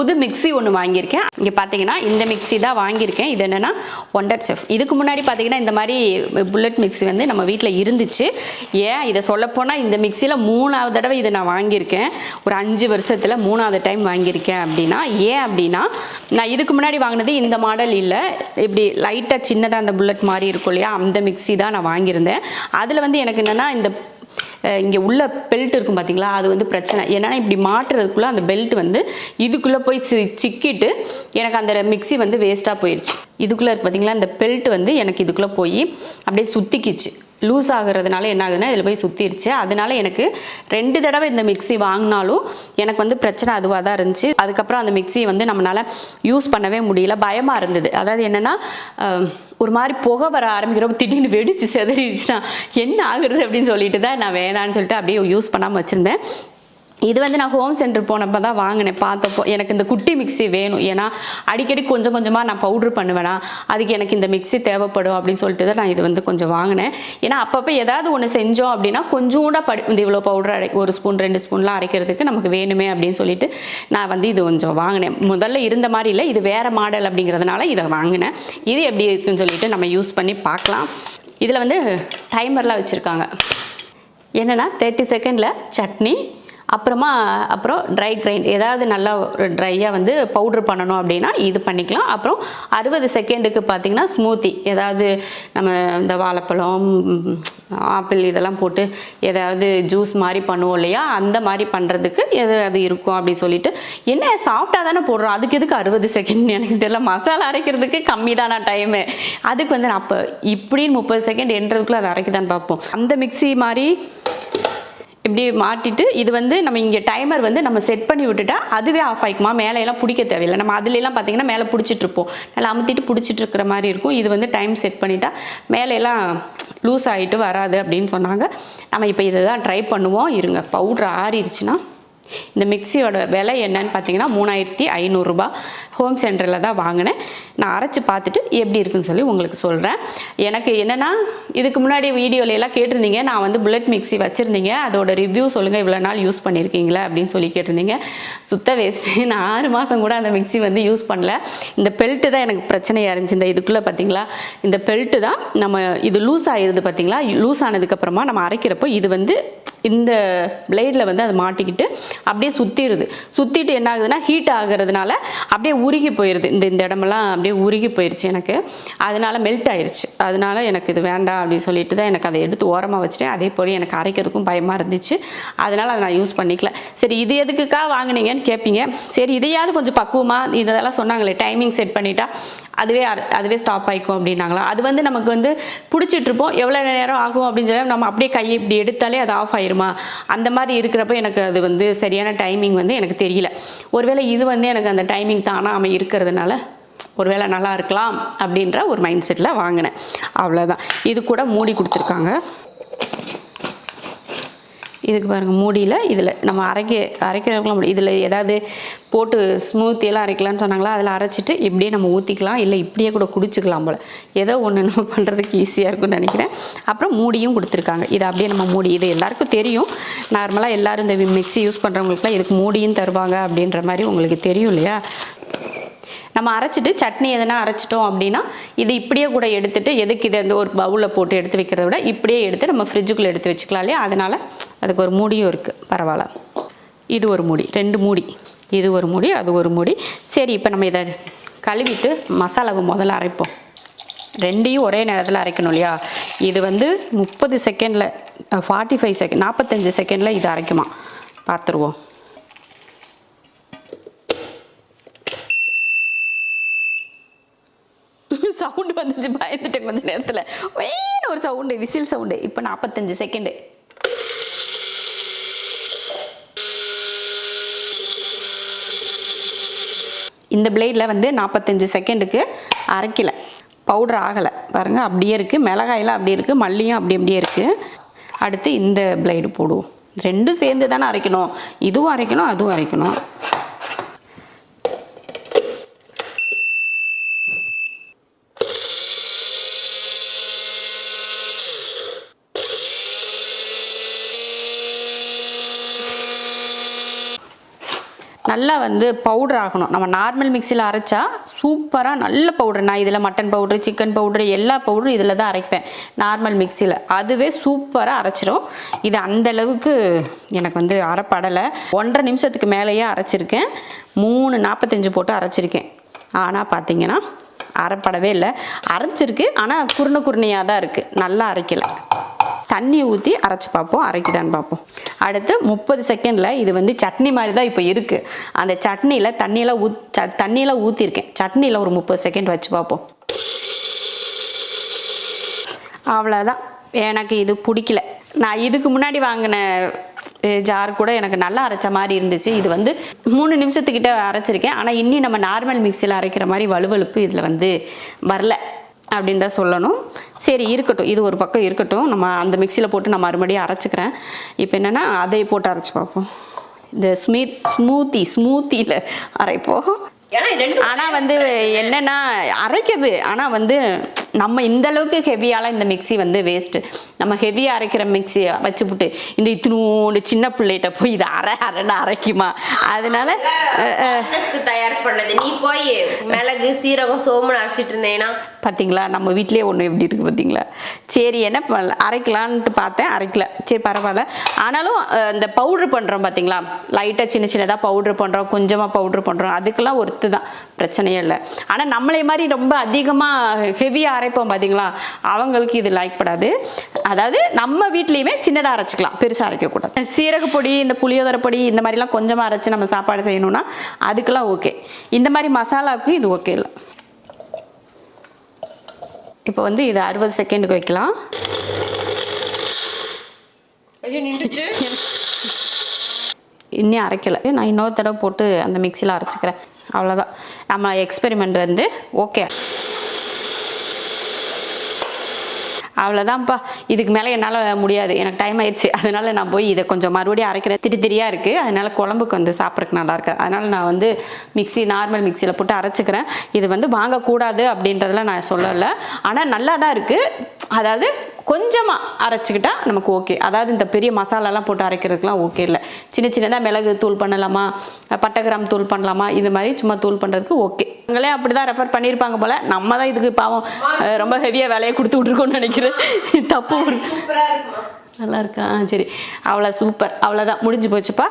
புது மிக்ஸி ஒன்று வாங்கியிருக்கேன். இங்கே பார்த்தீங்கன்னா இந்த மிக்ஸி தான் வாங்கியிருக்கேன். இது என்னென்னா ஒண்டர் செஃப் இதுக்கு முன்னாடி பார்த்தீங்கன்னா இந்த மாதிரி புல்லட் மிக்ஸி வந்து நம்ம வீட்டில் இருந்துச்சு. ஏன் இதை சொல்லப்போனால் இந்த மிக்ஸியில் மூணாவது தடவை இதை நான் வாங்கியிருக்கேன். ஒரு அஞ்சு வருஷத்தில் மூணாவது டைம் வாங்கியிருக்கேன் அப்படின்னா ஏன் அப்படின்னா நான் இதுக்கு முன்னாடி வாங்கினது இந்த மாடல் இல்லை. இப்படி லைட்டாக சின்னதாக அந்த புல்லட் மாதிரி இருக்கும் இல்லையா அந்த மிக்ஸி தான் நான் வாங்கியிருந்தேன். அதில் வந்து எனக்கு என்னென்னா இந்த இங்கே உள்ள பெல்ட் இருக்கும் பார்த்தீங்களா அது வந்து பிரச்சனை. ஏன்னா இப்படி மாட்டுறதுக்குள்ளே அந்த பெல்ட் வந்து இதுக்குள்ளே போய் சி சிக்கிட்டு எனக்கு அந்த மிக்ஸி வந்து வேஸ்ட்டாக போயிடுச்சு இதுக்குள்ளே இருக்கு பார்த்தீங்களா இந்த பெல்ட் வந்து எனக்கு இதுக்குள்ளே போய் அப்படியே சுத்திக்கிச்சு. லூஸ் ஆகுறதுனால என்ன ஆகுதுன்னா இதில் போய் சுற்றிருச்சு அதனால எனக்கு ரெண்டு தடவை இந்த மிக்ஸி வாங்கினாலும் எனக்கு வந்து பிரச்சனை அதுவாக தான் இருந்துச்சு. அதுக்கப்புறம் அந்த மிக்ஸியை வந்து நம்மளால் யூஸ் பண்ணவே முடியல. பயமாக இருந்தது. அதாவது என்னென்னா ஒரு மாதிரி புகை வர ஆரம்பிக்கிறப்ப திடீர்னு வெடிச்சு செதறிடுச்சுன்னா என்ன ஆகுறது அப்படின்னு சொல்லிட்டு தான் நான் வேணான்னு சொல்லிட்டு அப்படியே யூஸ் பண்ணாமல் வச்சுருந்தேன். இது வந்து நான் ஹோம் சென்டர் போனப்போ தான் வாங்கினேன். பார்த்தப்போ எனக்கு இந்த குட்டி மிக்ஸி வேணும். ஏன்னா அடிக்கடி கொஞ்சம் கொஞ்சமாக நான் பவுட்ரு பண்ணுவேனா அதுக்கு எனக்கு இந்த மிக்ஸி தேவைப்படும் அப்படின்னு சொல்லிட்டு தான் நான் இது வந்து கொஞ்சம் வாங்கினேன். ஏன்னா அப்பப்போ ஏதாவது ஒன்று செஞ்சோம் அப்படின்னா கொஞ்சோண்டா படி இந்த இவ்வளோ பவுடர் அரை ஒரு ஸ்பூன் ரெண்டு ஸ்பூன்லாம் அரைக்கிறதுக்கு நமக்கு வேணுமே அப்படின்னு சொல்லிட்டு நான் வந்து இது கொஞ்சம் வாங்கினேன். முதல்ல இருந்த மாதிரி இல்லை இது வேறு மாடல் அப்படிங்கிறதுனால இதை வாங்கினேன். இது எப்படி இருக்குன்னு சொல்லிட்டு நம்ம யூஸ் பண்ணி பார்க்கலாம். இதில் வந்து டைமர்லாம் வச்சுருக்காங்க. என்னென்னா தேர்ட்டி செகண்டில் சட்னி அப்புறமா அப்புறம் ட்ரை கிரைண்ட் ஏதாவது நல்லா ட்ரையாக வந்து பவுட்ரு பண்ணணும் அப்படின்னா இது பண்ணிக்கலாம். அப்புறம் அறுபது செகண்டுக்கு பார்த்தீங்கன்னா ஸ்மூத்தி ஏதாவது நம்ம இந்த வாழைப்பழம் ஆப்பிள் இதெல்லாம் போட்டு ஏதாவது ஜூஸ் மாதிரி பண்ணுவோம் இல்லையா? அந்த மாதிரி பண்ணுறதுக்கு எது அது இருக்கும் அப்படின்னு சொல்லிட்டு. என்ன சாஃப்டாக தானே போடுறோம். அதுக்கு எதுக்கு அறுபது செகண்ட் எனக்கு தெரியல. மசாலா அரைக்கிறதுக்கு கம்மி தானா டைமு அதுக்கு வந்து நான் அப்போ இப்படின்னு முப்பது செகண்ட் என்றதுக்குள்ளே அதை அரைக்குதான்னு பார்ப்போம். அந்த மிக்ஸி மாதிரி இப்படி மாட்டிட்டு இது வந்து நம்ம இங்கே டைமர் வந்து நம்ம செட் பண்ணி விட்டுட்டா அதுவே ஆஃப் ஆகிக்குமா மேலே எல்லாம் பிடிக்க தேவையில்லை. நம்ம அதுலலாம் பார்த்தீங்கன்னா மேலே பிடிச்சிட்டு இருப்போம் நல்லா அமுத்திட்டு பிடிச்சிட்டு இருக்கிற மாதிரி இருக்கும். இது வந்து டைம் செட் பண்ணிட்டா மேலே எல்லாம் லூஸ் ஆகிட்டு வராது அப்படின்னு சொன்னாங்க. நம்ம இப்போ இதை தான் ட்ரை பண்ணுவோம். இருங்க பவுட்ரு ஆறிடுச்சுன்னா இந்த மிக்சியோட விலை என்னன்னு பார்த்தீங்கன்னா மூணாயிரத்தி ஐநூறுரூபா ஹோம் சென்டரில் தான் வாங்கினேன். நான் அரைச்சி பார்த்துட்டு எப்படி இருக்குன்னு சொல்லி உங்களுக்கு சொல்கிறேன் எனக்கு என்னென்னா இதுக்கு முன்னாடி வீடியோல எல்லாம் கேட்டிருந்தீங்க. நான் வந்து புல்லட் மிக்ஸி வச்சுருந்தீங்க. அதோட ரிவ்யூ சொல்லுங்கள் இவ்வளோ நாள் யூஸ் பண்ணியிருக்கீங்களா அப்படின்னு சொல்லி கேட்டிருந்தீங்க. சுத்த வேஸ்ட்டு நான் ஆறு மாதம் கூட அந்த மிக்ஸி வந்து யூஸ் பண்ணல. இந்த பெல்ட்டு தான் எனக்கு பிரச்சனையாக இருந்துச்சு. இந்த இதுக்குள்ளே பார்த்தீங்களா? இந்த பெல்ட்டு தான் நம்ம இது லூஸ் ஆகிருது பார்த்தீங்களா? லூஸ் ஆனதுக்கப்புறமா நம்ம அரைக்கிறப்போ இது வந்து இந்த பிளேடில் வந்து அது மாட்டிக்கிட்டு அப்படியே சுற்றிடுது சுற்றிட்டு என்ன ஆகுதுன்னா ஹீட் ஆகுறதுனால அப்படியே உருகி போயிடுது இந்த இந்த இடமெல்லாம் அப்படியே உருகி போயிடுச்சு எனக்கு. அதனால மெல்ட் ஆயிடுச்சு அதனால எனக்கு இது வேண்டாம் அப்படின்னு சொல்லிட்டு தான் எனக்கு அதை எடுத்து ஓரமாக வச்சுட்டேன். அதே போல் எனக்கு அரைக்கிறதுக்கும் பயமாக இருந்துச்சு. அதனால் அதை நான் யூஸ் பண்ணிக்கல. சரி இது எதுக்குக்கா வாங்குனீங்கன்னு கேட்பீங்க சரி இதையாவது கொஞ்சம் பக்குவமாக இதெல்லாம் சொன்னாங்களே டைமிங் செட் பண்ணிட்டா அதுவே அதுவே ஸ்டாப் ஆகிக்கும் அப்படின்னாங்களா? அது வந்து நமக்கு வந்து பிடிச்சிட்ருப்போம் எவ்வளோ நேரம் ஆகும் அப்படின்னு சொல்லி நம்ம அப்படியே கையை இப்படி எடுத்தாலே அது ஆஃப் ஆயிருமா அந்த மாதிரி இருக்கிறப்ப எனக்கு அது வந்து சரியான டைமிங் வந்து எனக்கு தெரியல. ஒருவேளை இது வந்து எனக்கு அந்த டைமிங் தானாக அவன் இருக்கிறதுனால ஒருவேளை நல்லா இருக்கலாம் அப்படின்ற ஒரு மைண்ட் செட்டில் வாங்கினேன். அவ்வளோதான் இது கூட மூடி கொடுத்துருக்காங்க. இதுக்கு பாருங்கள் மூடியில் இதில் நம்ம அரைக்க அரைக்கிறவங்களும் முடியும் இதில் ஏதாவது போட்டு ஸ்மூத்தியெல்லாம் அரைக்கலாம்னு சொன்னாங்களா அதில் அரைச்சிட்டு இப்படியே நம்ம ஊற்றிக்கலாம் இல்லை இப்படியே கூட குடிச்சிக்கலாம் போல். ஏதோ ஒன்று நம்ம பண்ணுறதுக்கு ஈஸியாக இருக்கும்னு நினைக்கிறேன். அப்புறம் மூடியும் கொடுத்துருக்காங்க. இது அப்படியே நம்ம மூடி இது எல்லாருக்கும் தெரியும். நார்மலாக எல்லாரும் இந்த மிக்ஸி யூஸ் பண்ணுறவங்களுக்குலாம் இதுக்கு மூடியும் தருவாங்க அப்படின்ற மாதிரி உங்களுக்கு தெரியும் இல்லையா? நம்ம அரைச்சிட்டு சட்னி எதனா அரைச்சிட்டோம் அப்படின்னா இது இப்படியே கூட எடுத்துகிட்டு எதுக்கு இதை வந்து ஒரு பவுலில் போட்டு எடுத்து வைக்கிறத விட இப்படியே எடுத்து நம்ம ஃப்ரிட்ஜுக்குள்ளே எடுத்து வச்சுக்கலாம் இல்லையா? அதனால் அதுக்கு ஒரு மூடியும் இருக்குது பரவாயில்ல. இது ஒரு மூடி. ரெண்டு மூடி. இது ஒரு மூடி அது ஒரு மூடி. சரி இப்போ நம்ம இதை கழுவிட்டு மசாலாவை முதல்ல அரைப்போம். ரெண்டையும் ஒரே நேரத்தில் அரைக்கணும் இல்லையா? இது வந்து முப்பது செகண்டில் ஃபார்ட்டி ஃபைவ் செகண்ட் நாற்பத்தஞ்சு செகண்டில் இது அரைக்குமா? பார்த்துருவோம் சவுண்டு வந்துச்சு பயந்துட்டேன் கொஞ்சம் நேரத்தில். வேணும் ஒரு சவுண்டு விசில் சவுண்டு. இப்போ நாற்பத்தஞ்சு செகண்டு. இந்த பிளேடில் வந்து நாற்பத்தஞ்சு செகண்டுக்கு அரைக்கலை. பவுடர் ஆகலை. பாருங்கள் அப்படியே இருக்குது மிளகாயெல்லாம் அப்படியே இருக்குது மல்லியும் அப்படி அப்படியே இருக்குது அடுத்து இந்த பிளேடு போடுவோம். ரெண்டும் சேர்ந்து தானே அரைக்கணும். இதுவும் அரைக்கணும் அதுவும் அரைக்கணும். நல்லா வந்து பவுடர் ஆகணும். நம்ம நார்மல் மிக்சியில் அரைச்சா சூப்பராக நல்ல பவுடர் நான் இதில் மட்டன் பவுட்ரு சிக்கன் பவுட்ரு எல்லா பவுடரும் இதில் தான் அரைப்பேன். நார்மல் மிக்சியில் அதுவே சூப்பராக அரைச்சிரும். இது அந்த அளவுக்கு எனக்கு வந்து அரைப்படலை. ஒன்றரை நிமிஷத்துக்கு மேலேயே அரைச்சிருக்கேன். மூணு நாற்பத்தஞ்சு போட்டு அரைச்சிருக்கேன். ஆனால் பார்த்தீங்கன்னா அரைப்படவே இல்லை. அரைச்சிருக்கு ஆனால் குருணை குருணையாக தான் இருக்குது நல்லா அரைக்கலை. தண்ணி ஊற்றி அரைச்சி பார்ப்போம் அரைக்குதான்னு பார்ப்போம். அடுத்து முப்பது செகண்டில் இது வந்து சட்னி மாதிரி தான் இப்போ இருக்குது அந்த சட்னியில் தண்ணியெல்லாம் ஊத் ச தண்ணியெல்லாம் ஊற்றிருக்கேன் சட்னியில் ஒரு முப்பது செகண்ட் வச்சு பார்ப்போம். அவ்வளோதான் எனக்கு இது பிடிக்கல. நான் இதுக்கு முன்னாடி வாங்கின ஜார் கூட எனக்கு நல்லா அரைச்ச மாதிரி இருந்துச்சு. இது வந்து மூணு நிமிஷத்துக்கிட்ட அரைச்சிருக்கேன். ஆனால் இன்னும் நம்ம நார்மல் மிக்சியில் அரைக்கிற மாதிரி வலுவலுப்பு இதில் வந்து வரல. அப்படின்னு தான் சொல்லணும். சரி இருக்கட்டும். இது ஒரு பக்கம் இருக்கட்டும். நம்ம அந்த மிக்சியில் போட்டு நான் மறுபடியும் அரைச்சிக்கிறேன். இப்போ என்னென்னா அதை போட்டு அரைச்சி பார்ப்போம். இந்த ஸ்மீத் ஸ்மூத்தி ஸ்மூத்தியில் அரைப்போம். ஆனால் வந்து என்னன்னா அரைக்குது ஆனால் வந்து நம்ம இந்த அளவுக்கு ஹெவியால இந்த மிக்ஸி வந்து வேஸ்ட்டு நம்ம ஹெவியாக அரைக்கிற மிக்ஸி வச்சுப்புட்டு இந்த இத்தினூண்டு சின்ன பிள்ளைகிட்ட போய் இதை அரை அரைன்னு அரைக்குமா? அதனால தயார் பண்ணது. நீ போய் மிளகு சீரகம் சோம்பு அரைச்சிட்டு இருந்தேன்னா பார்த்தீங்களா நம்ம வீட்லயே ஒன்று எப்படி இருக்குது பார்த்தீங்களா சரி என்ன அரைக்கலான்ட்டு பார்த்தேன் அரைக்கல. சரி பரவாயில்ல. ஆனாலும் இந்த பவுட்ரு பண்ணுறோம் பார்த்தீங்களா லைட்டாக சின்ன சின்னதாக பவுட்ரு பண்ணுறோம் கொஞ்சமாக பவுட்ரு பண்ணுறோம் அதுக்கெல்லாம் ஒருத்து தான் பிரச்சனையே இல்லை. ஆனால் நம்மளே மாதிரி ரொம்ப அதிகமாக ஹெவியாக அரைப்போம் பார்த்தீங்களா அவங்களுக்கு இது லைக் படாது. அதாவது நம்ம வீட்லேயுமே சின்னதாக அரைச்சிக்கலாம். பெருசாக அரைக்கக்கூடாது. சீரக பொடி இந்த புளியோதரை பொடி இந்த மாதிரிலாம் கொஞ்சமாக அரைச்சி நம்ம சாப்பாடு செய்யணும்னா அதுக்கெல்லாம் ஓகே இந்த மாதிரி மசாலாவுக்கு இது ஓகே இல்லை. இப்போ வந்து இது அறுபது செகண்டுக்கு வைக்கலாம். இன்னும் அரைக்கலை. நான் இன்னொரு தடவை போட்டு அந்த மிக்சியில் அரைச்சிக்கிறேன். அவ்வளோதான் நம்ம எக்ஸ்பெரிமெண்ட் வந்து ஓகே அவ்வளோதான்ப்பா இதுக்கு மேலே என்னால் முடியாது. எனக்கு டைம் ஆயிடுச்சு. அதனால நான் போய் இதை கொஞ்சம் மறுபடியும் அரைக்கிறேன். திரி திரியாக இருக்குது அதனால குழம்புக்கு வந்து சாப்பிட்றதுக்கு நல்லா இருக்கு. அதனால நான் வந்து மிக்ஸி நார்மல் மிக்சியில் போட்டு அரைச்சிக்கிறேன். இது வந்து வாங்கக்கூடாது அப்படின்றதெல்லாம் நான் சொல்லலை. ஆனால் நல்லா தான் இருக்குது அதாவது கொஞ்சமாக அரைச்சிக்கிட்டா நமக்கு ஓகே அதாவது இந்த பெரிய மசாலாலாம் போட்டு அரைக்கிறதுக்குலாம் ஓகே இல்லை. சின்ன சின்னதாக மிளகு தூள் பண்ணலாமா? பட்டை கிராம் தூள் பண்ணலாமா? இது மாதிரி சும்மா தூள் பண்ணுறதுக்கு ஓகே அவங்களே அப்படி தான் ரெஃபர் பண்ணியிருப்பாங்க போல். நம்ம தான் இதுக்கு பாவம் ரொம்ப ஹெவியாக வேலையை கொடுத்து விட்ருக்கோன்னு நினைக்கிறேன். தப்பு. நல்லா இருக்கா? சரி. அவ்வளோ சூப்பர் அவ்வளோதான் முடிஞ்சு போச்சுப்பா.